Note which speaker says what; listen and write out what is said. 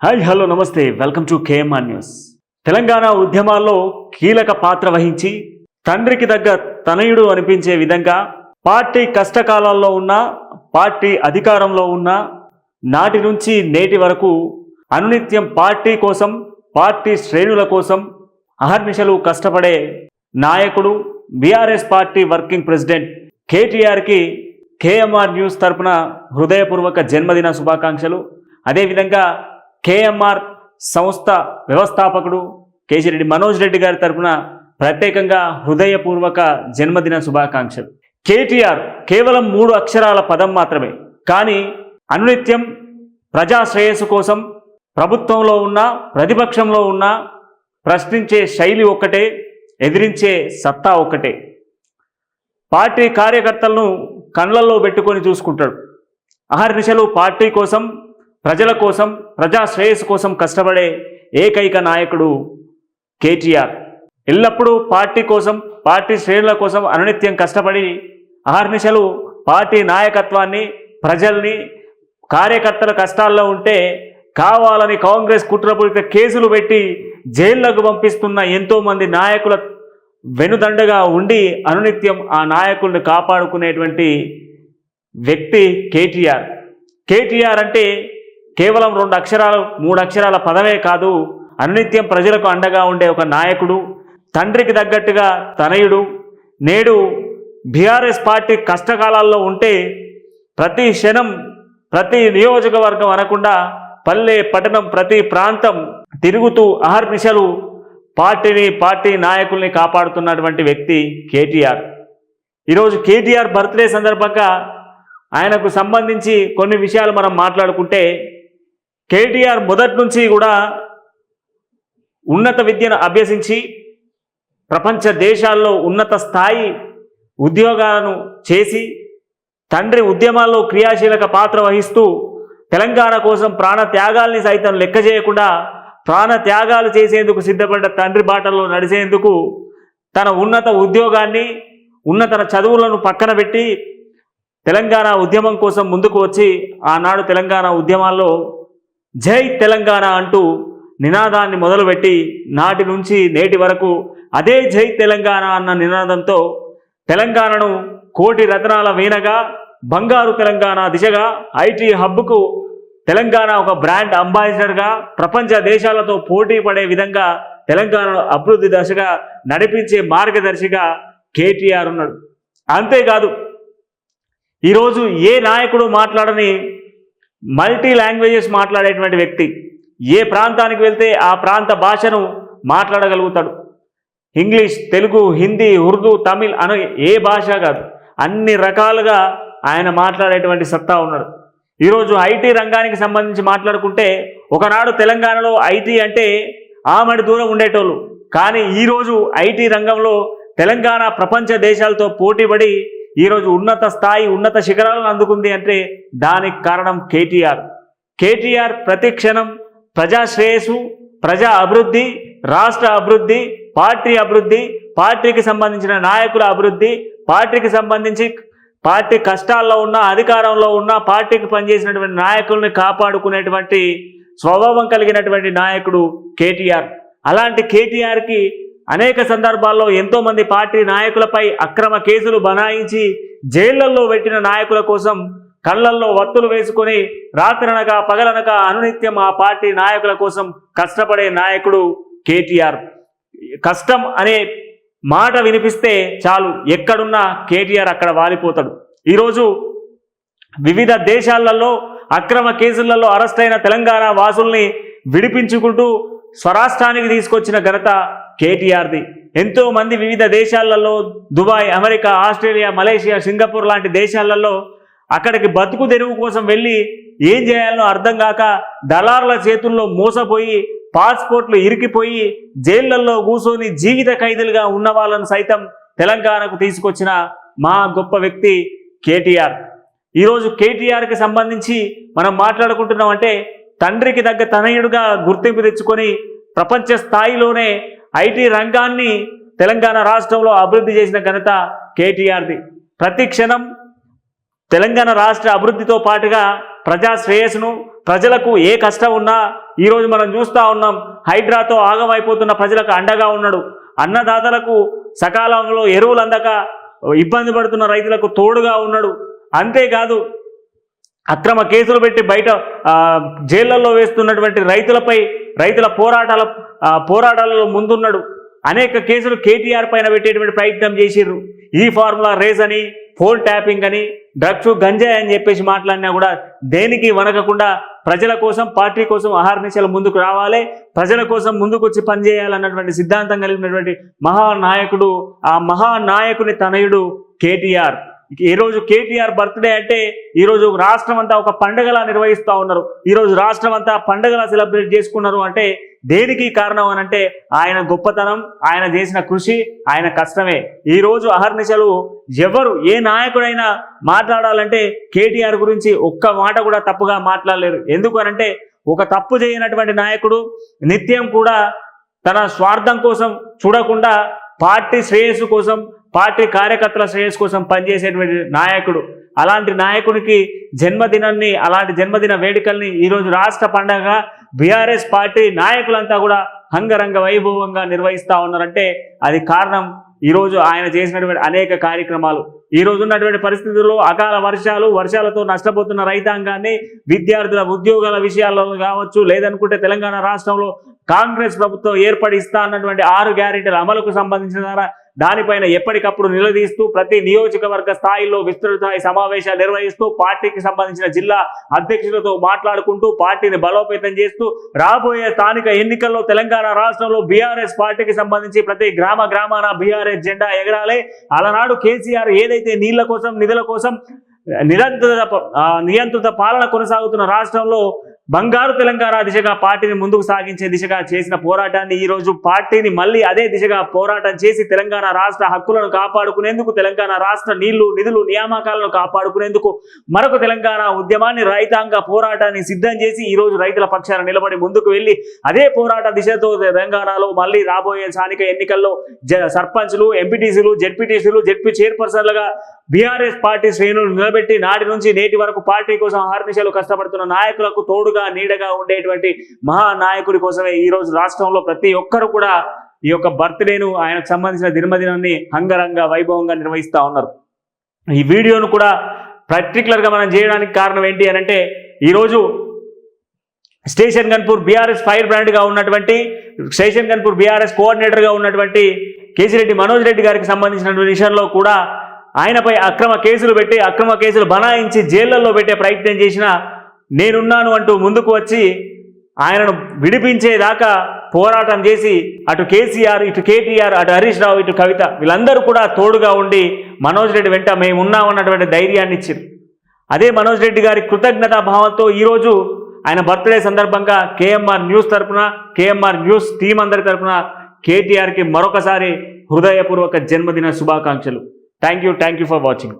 Speaker 1: Hi hello నమస్తే. Welcome to KMR news. Telangana ఉద్యమాల్లో కీలక పాత్ర వహించి తండ్రికి దగ్గ తనయుడు అనిపించే విధంగా పార్టీ కష్టకాలాల్లో ఉన్న పార్టీ అధికారంలో ఉన్న నాటి నుంచి నేటి వరకు అనునిత్యం పార్టీ కోసం పార్టీ శ్రేణుల కోసం అహర్నిశలు కష్టపడే నాయకుడు బీఆర్ఎస్ పార్టీ వర్కింగ్ ప్రెసిడెంట్ కేటీఆర్కి కేఎంఆర్ న్యూస్ తరపున హృదయపూర్వక జన్మదిన శుభాకాంక్షలు. అదేవిధంగా కేఎంఆర్ సంస్థ వ్యవస్థాపకుడు కేసిరెడ్డి మనోజ్ రెడ్డి గారి తరపున ప్రత్యేకంగా హృదయపూర్వక జన్మదిన శుభాకాంక్షలు. కేటీఆర్ కేవలం మూడు అక్షరాల పదం మాత్రమే. కానీ అనునిత్యం ప్రజా శ్రేయస్సు కోసం ప్రభుత్వంలో ఉన్న ప్రతిపక్షంలో ఉన్న ప్రశ్నించే శైలి ఒక్కటే ఎదిరించే సత్తా ఒక్కటే. పార్టీ కార్యకర్తలను కళ్ళల్లో పెట్టుకొని చూసుకుంటాడు. అహర్నిశలు పార్టీ కోసం ప్రజల కోసం ప్రజా శ్రేయస్సు కోసం కష్టపడే ఏకైక నాయకుడు కేటీఆర్. ఎల్లప్పుడూ పార్టీ కోసం పార్టీ శ్రేణుల కోసం అనునిత్యం కష్టపడి ఆహర్నిశలు పార్టీ నాయకత్వాన్ని ప్రజల్ని కార్యకర్తల కష్టాల్లో ఉంటే కావాలని కాంగ్రెస్ కుట్రపూరిత కేసులు పెట్టి జైళ్ళకు పంపిస్తున్న ఎంతోమంది నాయకుల వెనుదండగా ఉండి అనునిత్యం ఆ నాయకుల్ని కాపాడుకునేటువంటి వ్యక్తి కేటీఆర్. కేటీఆర్ అంటే కేవలం రెండు అక్షరాలు మూడు అక్షరాల పదమే కాదు అనునిత్యం ప్రజలకు అండగా ఉండే ఒక నాయకుడు తండ్రికి తగ్గట్టుగా తనయుడు నేడు బీఆర్ఎస్ పార్టీ కష్టకాలాల్లో ఉంటే ప్రతి క్షణం ప్రతి నియోజకవర్గం అనకుండా పల్లె పట్టణం ప్రతి ప్రాంతం తిరుగుతూ అహర్నిశలు పార్టీని పార్టీ నాయకుల్ని కాపాడుతున్నటువంటి వ్యక్తి కేటీఆర్. ఈరోజు కేటీఆర్ బర్త్డే సందర్భంగా ఆయనకు సంబంధించి కొన్ని విషయాలు మనం మాట్లాడుకుంటే కేటీఆర్ మొదటి నుంచి కూడా ఉన్నత విద్యను అభ్యసించి ప్రపంచ దేశాల్లో ఉన్నత స్థాయి ఉద్యోగాలను చేసి తండ్రి ఉద్యమాల్లో క్రియాశీలక పాత్ర వహిస్తూ తెలంగాణ కోసం ప్రాణ త్యాగాల్ని సైతం లెక్క చేయకుండా ప్రాణ త్యాగాలు చేసేందుకు సిద్ధపడ్డ తండ్రి బాటల్లో నడిచేందుకు తన ఉన్నత ఉద్యోగాన్ని ఉన్నత చదువులను పక్కన పెట్టి తెలంగాణ ఉద్యమం కోసం ముందుకు వచ్చి ఆనాడు తెలంగాణ ఉద్యమాల్లో జై తెలంగాణ అంటూ నినాదాన్ని మొదలుపెట్టి నాటి నుంచి నేటి వరకు అదే జై తెలంగాణ అన్న నినాదంతో తెలంగాణను కోటి రత్నాల వీణగా బంగారు తెలంగాణ దిశగా ఐటీ హబ్కు తెలంగాణ ఒక బ్రాండ్ అంబాసిడర్గా ప్రపంచ దేశాలతో పోటీ పడే విధంగా తెలంగాణను అభివృద్ధి దశగా నడిపించే మార్గదర్శిగా కేటీఆర్ ఉన్నాడు. అంతేకాదు ఈరోజు ఏ నాయకుడు మాట్లాడని మల్టీ లాంగ్వేజెస్ మాట్లాడేటువంటి వ్యక్తి ఏ ప్రాంతానికి వెళ్తే ఆ ప్రాంత భాషను మాట్లాడగలుగుతాడు. ఇంగ్లీష్ తెలుగు హిందీ ఉర్దూ తమిళ్ అను ఏ భాష కాదు. అన్ని రకాలుగా ఆయన మాట్లాడేటువంటి సత్తా ఉన్నాడు. ఈరోజు ఐటీ రంగానికి సంబంధించి మాట్లాడుకుంటే ఒకనాడు తెలంగాణలో ఐటీ అంటే ఆమడి దూరం ఉండేటోళ్ళు. కానీ ఈరోజు ఐటీ రంగంలో తెలంగాణ ప్రపంచ దేశాలతో పోటీపడి ఈరోజు ఉన్నత స్థాయి ఉన్నత శిఖరాలను అందుకుంది అంటే దానికి కారణం కేటీఆర్. కేటీఆర్ ప్రతి క్షణం ప్రజా శ్రేయస్సు ప్రజా అభివృద్ధి రాష్ట్ర అభివృద్ధి పార్టీ అభివృద్ధి పార్టీకి సంబంధించిన నాయకుల అభివృద్ధి పార్టీకి సంబంధించి పార్టీ కష్టాల్లో ఉన్న అధికారంలో ఉన్న పార్టీకి పనిచేసినటువంటి నాయకుల్ని కాపాడుకునేటువంటి స్వభావం కలిగినటువంటి నాయకుడు కేటీఆర్. అలాంటి కేటీఆర్కి అనేక సందర్భాల్లో ఎంతోమంది పార్టీ నాయకులపై అక్రమ కేసులు బనాయించి జైళ్ళలో పెట్టిన నాయకుల కోసం కళ్ళల్లో వత్తులు వేసుకొని రాత్రనక పగలనక అనునిత్యం ఆ పార్టీ నాయకుల కోసం కష్టపడే నాయకుడు కేటీఆర్. కష్టం అనే మాట వినిపిస్తే చాలు ఎక్కడున్నా కేటీఆర్ అక్కడ వాలిపోతాడు. ఈరోజు వివిధ దేశాలలో అక్రమ కేసులలో అరెస్ట్ అయిన తెలంగాణ వాసుల్ని విడిపించుకుంటూ స్వరాష్ట్రానికి తీసుకొచ్చిన ఘనత కేటీఆర్ది. ఎంతో మంది వివిధ దేశాలలో Dubai America Australia Malaysia Singapore లాంటి దేశాలలో అక్కడికి బతుకు తెరువు కోసం వెళ్ళి ఏం చేయాలో అర్థం కాక దళారుల చేతుల్లో మోసపోయి పాస్పోర్ట్లు ఇరికిపోయి జైళ్ళలో కూర్చొని జీవిత ఖైదీలుగా ఉన్న వాళ్ళను సైతం తెలంగాణకు తీసుకొచ్చిన మా గొప్ప వ్యక్తి కేటీఆర్. ఈరోజు కేటీఆర్కి సంబంధించి మనం మాట్లాడుకుంటున్నాం అంటే తండ్రికి తగ్గ తనయుడుగా గుర్తింపు తెచ్చుకొని ప్రపంచ స్థాయిలోనే ఐటీ రంగాన్ని తెలంగాణ రాష్ట్రంలో అభివృద్ధి చేసిన ఘనత కేటీఆర్ది. ప్రతి క్షణం తెలంగాణ రాష్ట్ర అభివృద్ధితో పాటుగా ప్రజా శ్రేయస్సును ప్రజలకు ఏ కష్టం ఉన్నా ఈరోజు మనం చూస్తూ ఉన్నాం హైడ్రాతో ఆగమైపోతున్న ప్రజలకు అండగా ఉన్నాడు. అన్నదాతలకు సకాలంలో ఎరువులు అందక ఇబ్బంది పడుతున్న రైతులకు తోడుగా ఉన్నాడు. అంతేకాదు అక్రమ కేసులు పెట్టి బయట జైళ్ళలో వేస్తున్నటువంటి రైతులపై రైతుల పోరాటాల పోరాటాలలో ముందున్నాడు. అనేక కేసులు కేటీఆర్ పైన పెట్టేటువంటి ప్రయత్నం చేసిర్రు. ఈ ఫార్ములా రేస్ అని ఫోన్ ట్యాపింగ్ అని డ్రగ్స్ గంజాయి అని చెప్పేసి మాట్లాడినా కూడా దేనికి వనకకుండా ప్రజల కోసం పార్టీ కోసం అహర్నిశలు ముందుకు రావాలి ప్రజల కోసం ముందుకు వచ్చి పనిచేయాలన్నటువంటి సిద్ధాంతం కలిగినటువంటి మహానాయకుడు ఆ మహానాయకుని తనయుడు కేటీఆర్. ఈ రోజు కేటీఆర్ బర్త్డే అంటే ఈరోజు రాష్ట్రం అంతా ఒక పండగలా నిర్వహిస్తూ ఉన్నారు. ఈరోజు రాష్ట్రం అంతా పండగలా సెలబ్రేట్ చేసుకున్నారు అంటే దేనికి కారణం అని అంటే ఆయన గొప్పతనం ఆయన చేసిన కృషి ఆయన కష్టమే. ఈరోజు అహర్నిశలు ఎవరు ఏ నాయకుడైనా మాట్లాడాలంటే కేటీఆర్ గురించి ఒక్క మాట కూడా తప్పుగా మాట్లాడలేరు. ఎందుకు అనంటే ఒక తప్పు చేయనటువంటి నాయకుడు నిత్యం కూడా తన స్వార్థం కోసం చూడకుండా పార్టీ శ్రేయస్సు కోసం పార్టీ కార్యకర్తల శ్రేయస్సు కోసం పనిచేసేటువంటి నాయకుడు. అలాంటి నాయకుడికి జన్మదినాన్ని అలాంటి జన్మదిన వేడుకల్ని ఈరోజు రాష్ట్ర పండగ బీఆర్ఎస్ పార్టీ నాయకులంతా కూడా అంగరంగ వైభవంగా నిర్వహిస్తూ ఉన్నారంటే అది కారణం ఈరోజు ఆయన చేసినటువంటి అనేక కార్యక్రమాలు. ఈ రోజు ఉన్నటువంటి పరిస్థితుల్లో అకాల వర్షాలు వర్షాలతో నష్టపోతున్న రైతాంగాన్ని విద్యార్థుల ఉద్యోగాల విషయాల్లో కావచ్చు లేదనుకుంటే తెలంగాణ రాష్ట్రంలో కాంగ్రెస్ ప్రభుత్వం ఏర్పడిస్తా అన్నటువంటి ఆరు గ్యారెంటీల అమలుకు సంబంధించిన ద్వారా దానిపైన ఎప్పటికప్పుడు నిలదీస్తూ ప్రతి నియోజకవర్గ స్థాయిలో విస్తృత స్థాయి సమావేశాలు నిర్వహిస్తూ పార్టీకి సంబంధించిన జిల్లా అధ్యక్షులతో మాట్లాడుకుంటూ పార్టీని బలోపేతం చేస్తూ రాబోయే స్థానిక ఎన్నికల్లో తెలంగాణ రాష్ట్రంలో బీఆర్ఎస్ పార్టీకి సంబంధించి ప్రతి గ్రామ గ్రామాన బీఆర్ఎస్ జెండా ఎగరాలి. అలనాడు కేసీఆర్ ఏదైతే నీళ్ళ కోసం నిధుల కోసం నిరంతర నియంత్రిత పాలన కొనసాగుతున్న రాష్ట్రంలో బంగారు తెలంగాణ దిశగా పార్టీని ముందుకు సాగించే దిశగా చేసిన పోరాటాన్ని ఈ రోజు పార్టీని మళ్ళీ అదే దిశగా పోరాటం చేసి తెలంగాణ రాష్ట్ర హక్కులను కాపాడుకునేందుకు తెలంగాణ రాష్ట్ర నీళ్ళు నిధులు నియామకాలను కాపాడుకునేందుకు మరొక తెలంగాణ ఉద్యమాన్ని రైతాంగ పోరాటాన్ని సిద్ధం చేసి ఈ రోజు రైతుల పక్షాన నిలబడి ముందుకు వెళ్ళి అదే పోరాట దిశతో తెలంగాణలో మళ్ళీ రాబోయే స్థానిక ఎన్నికల్లో జ సర్పంచ్లు ఎంపీటీసీలు జెడ్పీటీసీలు జెడ్పీ చైర్పర్సన్లుగా బీఆర్ఎస్ పార్టీ శ్రేణులు నిలబెట్టి నాటి నుంచి నేటి వరకు పార్టీ కోసం ఆర్నిశలు కష్టపడుతున్న నాయకులకు తోడుగా నీడగా ఉండేటువంటి మహానాయకుడి కోసమే ఈ రోజు రాష్ట్రంలో ప్రతి ఒక్కరు కూడా ఈ యొక్క బర్త్డేను ఆయనకు సంబంధించిన దినమదినాన్ని అంగరంగ వైభవంగా నిర్వహిస్తా ఉన్నారు. ఈ వీడియోను కూడా పర్టికులర్గా గా మనం చేయడానికి కారణం ఏంటి అని అంటే ఈరోజు స్టేషన్ గన్పూర్ బీఆర్ఎస్ ఫైర్ బ్రాండ్గా ఉన్నటువంటి స్టేషన్ గన్పూర్ బీఆర్ఎస్ కోఆర్డినేటర్గా ఉన్నటువంటి కేసిరెడ్డి మనోజ్ రెడ్డి గారికి సంబంధించినటువంటి విషయంలో కూడా ఆయనపై అక్రమ కేసులు పెట్టి అక్రమ కేసులు బనాయించి జైళ్ళలో పెట్టే ప్రయత్నం చేసిన నేనున్నాను అంటూ ముందుకు వచ్చి ఆయనను విడిపించేదాకా పోరాటం చేసి అటు కేసీఆర్ ఇటు కేటీఆర్ అటు హరీష్ రావు ఇటు కవిత వీళ్ళందరూ కూడా తోడుగా ఉండి మనోజ్ రెడ్డి వెంట మేము ఉన్నామన్నటువంటి ధైర్యాన్ని ఇచ్చారు. అదే మనోజ్ రెడ్డి గారి కృతజ్ఞతా భావంతో ఈరోజు ఆయన బర్త్డే సందర్భంగా కేఎంఆర్ న్యూస్ తరపున కేఎంఆర్ న్యూస్ టీం అందరి తరపున కేటీఆర్కి మరొకసారి హృదయపూర్వక జన్మదిన శుభాకాంక్షలు. Thank you thank you for watching